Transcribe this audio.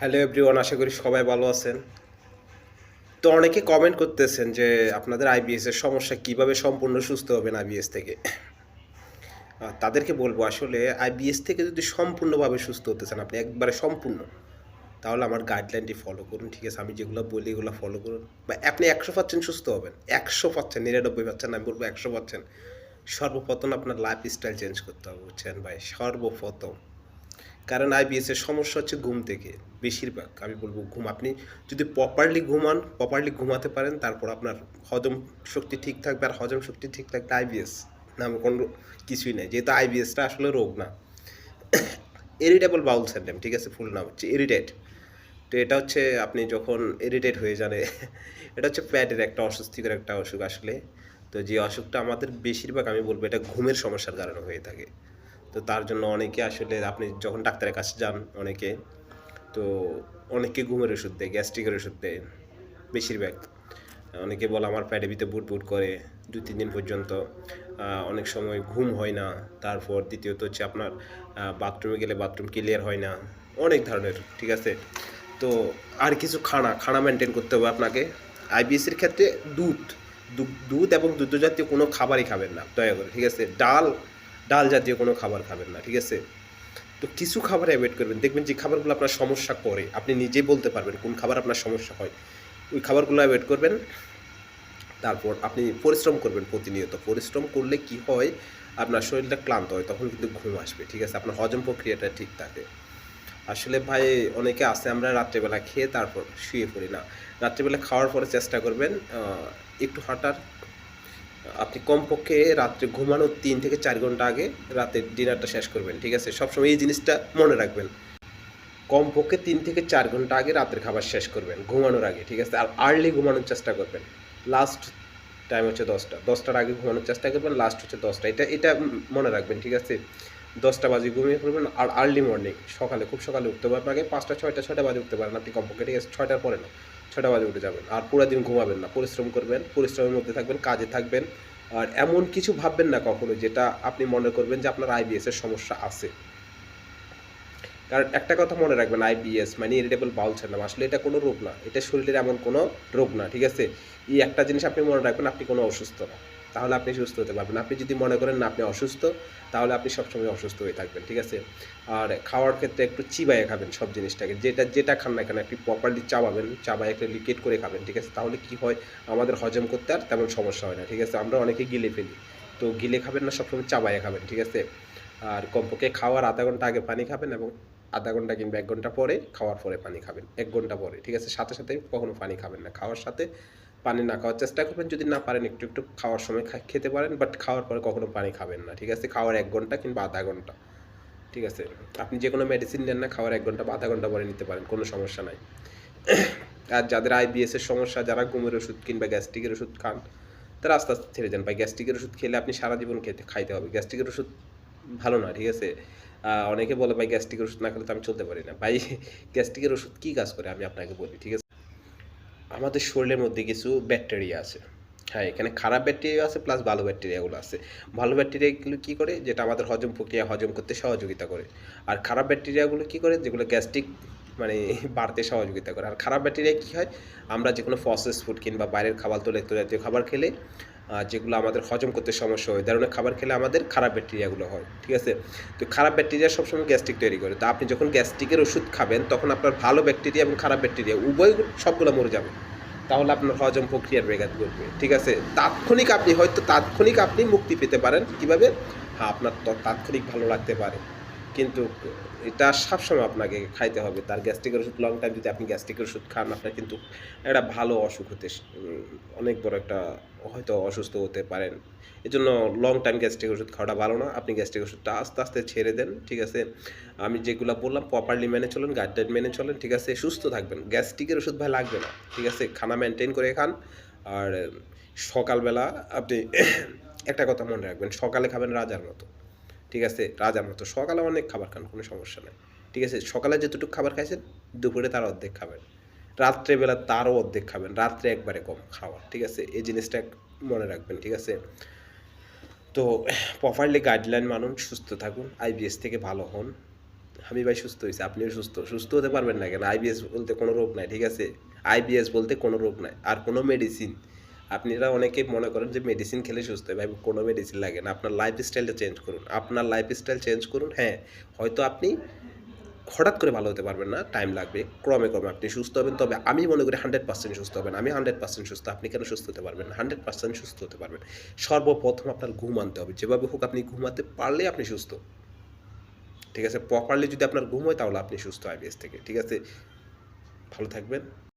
Hello everyone আশা করি সবাই ভালো আছেন। তো অনেকে কমেন্ট করতেছেন যে আপনাদের আইবিএস এর সমস্যা কীভাবে সম্পূর্ণ সুস্থ হবেন আইবিএস থেকে। তাদেরকে বলব আসলে আইবিএস থেকে যদি সম্পূর্ণভাবে সুস্থ হতে চান, আপনি একবারে সম্পূর্ণ, তাহলে আমার গাইডলাইনটি ফলো করুন, ঠিক আছে? আমি যেগুলো বলি এগুলো ফলো করুন। বা আপনি একশো পার্সেন্ট সুস্থ হবেন, একশো পার্সেন্ট নিরানব্বই পার্সেন্ট আমি বলব একশো পার্সেন্ট সর্বপ্রথম আপনার লাইফ স্টাইল চেঞ্জ করতে হবে, বুঝছেন ভাই? সর্বপ্রথম। কারণ আইবিএস এর সমস্যা হচ্ছে ঘুম থেকে, বেশিরভাগ, আমি বলব ঘুম। আপনি যদি প্রপারলি ঘুমান প্রপারলি ঘুমাতে পারেন, তারপর আপনার হজম শক্তি ঠিক থাকবে। আর হজম শক্তি ঠিক থাকলে আইবিএস নামে কোনো কিছুই নেই, যেহেতু আইবিএসটা আসলে রোগ না। ইরিটেবল বাউল সিন্ড্রোম ঠিক আছে ফুল নাম হচ্ছে ইরিটেট তো এটা হচ্ছে আপনি যখন ইরিটেট হয়ে জানে এটা হচ্ছে প্যাটের একটা, অস্বস্তিকর একটা অসুখ আসলে। তো যে অসুখটা আমাদের বেশিরভাগ, আমি বলব এটা ঘুমের সমস্যার কারণে হয়ে থাকে। তো তার জন্য অনেকে আসলে আপনি যখন ডাক্তারের কাছে যান অনেকে, তো অনেকে ঘুমের ওষুধ দেয়, গ্যাস্ট্রিকের ওষুধ দেয় বেশিরভাগ। অনেকে বলে আমার প্যাডে ভিতরে বুট বুট করে দু তিন দিন পর্যন্ত অনেক সময় ঘুম হয় না। তারপর দ্বিতীয়ত হচ্ছে আপনার বাথরুমে গেলে বাথরুম ক্লিয়ার হয় না, অনেক ধরনের, ঠিক আছে? তো আর কিছু খানা খানা মেনটেন করতে হবে আপনাকে। আইবিএসের ক্ষেত্রে দুধ দুধ এবং দুধ জাতীয় কোনো খাবারই খাবেন না, দয়া করে, ঠিক আছে? ডাল ডাল জাতীয় কোনো খাবার খাবেন না, ঠিক আছে? তো কিছু খাবার অ্যাভয়েড করবেন। দেখবেন যে খাবারগুলো আপনার সমস্যা করে। আপনি নিজেই বলতে পারবেন কোন খাবার আপনার সমস্যা হয়। ওই খাবারগুলো অ্যাভয়েড করবেন। তারপর আপনি পরিশ্রম করবেন প্রতিনিয়ত। পরিশ্রম করলে কি হয়? আপনার শরীরটা ক্লান্ত হয়, তখন কিন্তু ঘুম আসবে, ঠিক আছে? আপনার হজম প্রক্রিয়াটা ঠিক থাকে। আসলে ভাই, অনেকে আছে, আমরা রাত্রেবেলা খেয়ে তারপর শুয়ে পড়ি না। রাত্রেবেলা খাওয়ার পরে চেষ্টা করবেন একটু হাঁটার আপনি কমপক্ষে রাত্রে ঘুমানোর তিন থেকে চার ঘণ্টা আগে রাতের ডিনারটা শেষ করবেন, ঠিক আছে? সবসময় এই জিনিসটা মনে রাখবেন। কমপক্ষে তিন থেকে চার ঘণ্টা আগে রাতের খাবার শেষ করবেন, ঘুমানোর আগে, ঠিক আছে? আর আর্লি ঘুমানোর চেষ্টা করবেন। লাস্ট টাইম হচ্ছে দশটা। দশটার আগে ঘুমানোর চেষ্টা করবেন লাস্ট হচ্ছে দশটা। এটা এটা মনে রাখবেন, ঠিক আছে? দশটা বাজে ঘুমিয়ে পড়বেন, আর আর্লি মর্নিং সকালে, খুব সকালে উঠতে হবে আপনাকে পাঁচটা, ছয়টা ছয়টা বাজে উঠতে পারেন আপনি কমপক্ষে, ঠিক আছে? ছয়টার পরে না। ছয়টা বাজে উঠে যাবেন। আর পুরো দিন ঘুমাবেন না। পরিশ্রম করবেন, পরিশ্রমের মধ্যে থাকবেন, কাজে থাকবেন। আর এমন কিছু ভাববেন না কখনো যেটা আপনি মনে করবেন যে আপনার আইবিএস এর সমস্যা আছে। কারণ একটা কথা মনে রাখবেন আইবিএস মানে ইরিটেবল বাউল সিন্ড্রোম আসলে এটা কোনো রোগ না। এটা শরীরের এমন কোনো রোগ না, ঠিক আছে? এই একটা জিনিস আপনি মনে রাখবেন, আপনি কোনো অসুস্থ না। তাহলে আপনি সুস্থ হতে পারবেন। আপনি যদি মনে করেন না আপনি অসুস্থ, তাহলে আপনি সবসময় অসুস্থ হয়ে থাকবেন, ঠিক আছে? আর খাওয়ার ক্ষেত্রে একটু চিবাইয়ে খাবেন সব জিনিসটাকে। যেটা যেটা খান না কেন, একটু প্রপারলি চাবাবেন চাবাই একটা লিকুইড করে খাবেন, ঠিক আছে? তাহলে কি হয়, আমাদের হজম করতে আর তেমন সমস্যা হয় না, ঠিক আছে? আমরা অনেকে গিলে ফেলি। তো গিলে খাবেন না, সবসময় চাবাইয়ে খাবেন, ঠিক আছে? আর কমপক্ষে খাওয়ার আধা ঘণ্টা আগে পানি খাবেন এবং আধা ঘণ্টা কিংবা এক ঘণ্টা পরে খাওয়ার পরে পানি খাবেন, এক ঘণ্টা পরে, ঠিক আছে? সাথে সাথে কখনো পানি খাবেন না। খাওয়ার সাথে পানি না খাওয়ার চেষ্টা করবেন। যদি না পারেন একটু একটু খাওয়ার সময় খেতে পারেন বাট খাওয়ার পরে কখনো পানি খাবেন না, ঠিক আছে? খাওয়ার এক ঘণ্টা কিংবা আধা ঘণ্টা, ঠিক আছে? আপনি যে কোনো মেডিসিন নেন না, খাওয়ার এক ঘণ্টা বা আধা ঘণ্টা পরে নিতে পারেন, কোনো সমস্যা নাই। আর যাদের আইবিএস এর সমস্যা, যারা ঘুমের ওষুধ কিংবা গ্যাস্ট্রিকের ওষুধ খান, তারা আস্তে আস্তে ছেড়ে যান ভাই গ্যাস্ট্রিকের ওষুধ খেলে আপনি সারা জীবন খেতে, খাইতে হবে। গ্যাস্ট্রিকের ওষুধ ভালো না, ঠিক আছে? অনেকে বলে, ভাই গ্যাস্ট্রিকের ওষুধ না খেলে তো আমি চলতে পারি না। ভাই গ্যাস্ট্রিকের ওষুধ কী কাজ করে? আমি আপনাকে বলি, ঠিক আছে? আমাদের শরীরের মধ্যে কিছু ব্যাকটেরিয়া আছে। হ্যাঁ এখানে খারাপ ব্যাকটেরিয়া আছে প্লাস ভালো ব্যাকটেরিয়াগুলো আছে। ভালো ব্যাকটেরিয়াগুলো কী করে? যেটা আমাদের হজম প্রক্রিয়া হজম করতে সহযোগিতা করে। আর খারাপ ব্যাকটেরিয়াগুলো কী করে? যেগুলো গ্যাস্ট্রিক মানে বাড়তে সহযোগিতা করে। আর খারাপ ব্যাকটেরিয়া কী হয়? আমরা যে কোনো ফসেস ফুড কিংবা বাইরের খাবার, তৈলাক্ত জাতীয় খাবার খেলে যেগুলো আমাদের হজম করতে সমস্যা হয়। ধরনের খাবার খেলে আমাদের খারাপ ব্যাকটেরিয়াগুলো হয়, ঠিক আছে? তো খারাপ ব্যাকটেরিয়া সবসময় গ্যাস্ট্রিক তৈরি করে। তো আপনি যখন গ্যাস্ট্রিকের ওষুধ খাবেন, তখন আপনার ভালো ব্যাকটেরিয়া এবং খারাপ ব্যাকটেরিয়া উভয় সবগুলো মরে যাবে। তাহলে আপনার হজম প্রক্রিয়ার ব্যাঘাত ঘটবে, ঠিক আছে? তাৎক্ষণিক আপনি হয়তো তাৎক্ষণিক আপনি মুক্তি পেতে পারেন। কীভাবে? হ্যাঁ আপনার তাৎক্ষণিক ভালো লাগতে পারে। কিন্তু এটা সবসময় আপনাকে খাইতে হবে। তার গ্যাস্ট্রিকের ওষুধ লং টাইম যদি আপনি গ্যাস্ট্রিকের ওষুধ খান, আপনার কিন্তু একটা ভালো অসুখ হতে অনেক বড় একটা হয়তো অসুস্থ হতে পারেন। এই জন্য লং টাইম গ্যাস্ট্রিক ওষুধ খাওয়াটা ভালো না। আপনি গ্যাস্ট্রিক ওষুধটা আস্তে আস্তে ছেড়ে দেন, ঠিক আছে? আমি যেগুলো বললাম প্রপারলি মেনে চলেন গাইডলাইন মেনে চলেন, ঠিক আছে? সুস্থ থাকবেন। গ্যাস্ট্রিকের ওষুধ ভাই লাগবে না, ঠিক আছে? খানা মেনটেন করে খান। আর সকালবেলা আপনি একটা কথা মনে রাখবেন, সকালে খাবেন রাজার মতো। ঠিক আছে? রাজার মতো সকালে অনেক খাবার খান, কোনো সমস্যা নেই। ঠিক আছে? সকালে যেটুকু খাবার খাইছেন, দুপুরে তার অর্ধেক খাবেন। রাত্রেবেলা তারও অর্ধেক খাবেন, রাত্রে একবারে কম খাওয়া ঠিক আছে? এই জিনিসটা মনে রাখবেন, ঠিক আছে? তো প্রপারলি গাইডলাইন মানুন, সুস্থ থাকুন আইবিএস থেকে ভালো হন। আমি ভাই সুস্থ হয়েছি আপনিও সুস্থ। সুস্থ হতে পারবেন না কেন? আইবিএস বলতে কোনো রোগ নাই, ঠিক আছে? আইবিএস বলতে কোনো রোগ নাই, আর কোনো মেডিসিন আপনারা অনেকে মনে করেন যে মেডিসিন খেলে সুস্থ ভাই, কোনো মেডিসিন লাগে না। আপনার লাইফ স্টাইলটা চেঞ্জ করুন। আপনার লাইফ স্টাইল চেঞ্জ করুন হ্যাঁ। হয়তো আপনি হঠাৎ করে ভালো হতে পারবেন না টাইম লাগবে। ক্রমে ক্রমে আপনি সুস্থ হবেন। তবে আমি মনে করি হান্ড্রেড পার্সেন্ট সুস্থ হবেন। আমি হান্ড্রেড পার্সেন্ট সুস্থ। আপনি কেন সুস্থ হতে পারবেন হান্ড্রেড পার্সেন্ট সুস্থ হতে পারবেন। সর্বপ্রথম আপনার ঘুম আনতে হবে। যেভাবে হোক আপনি ঘুমাতে পারলে আপনি সুস্থ। ঠিক আছে? প্রপারলি যদি আপনার ঘুম হয়, তাহলে আপনি সুস্থ আইবিএস থেকে। ঠিক আছে? ভালো থাকবেন।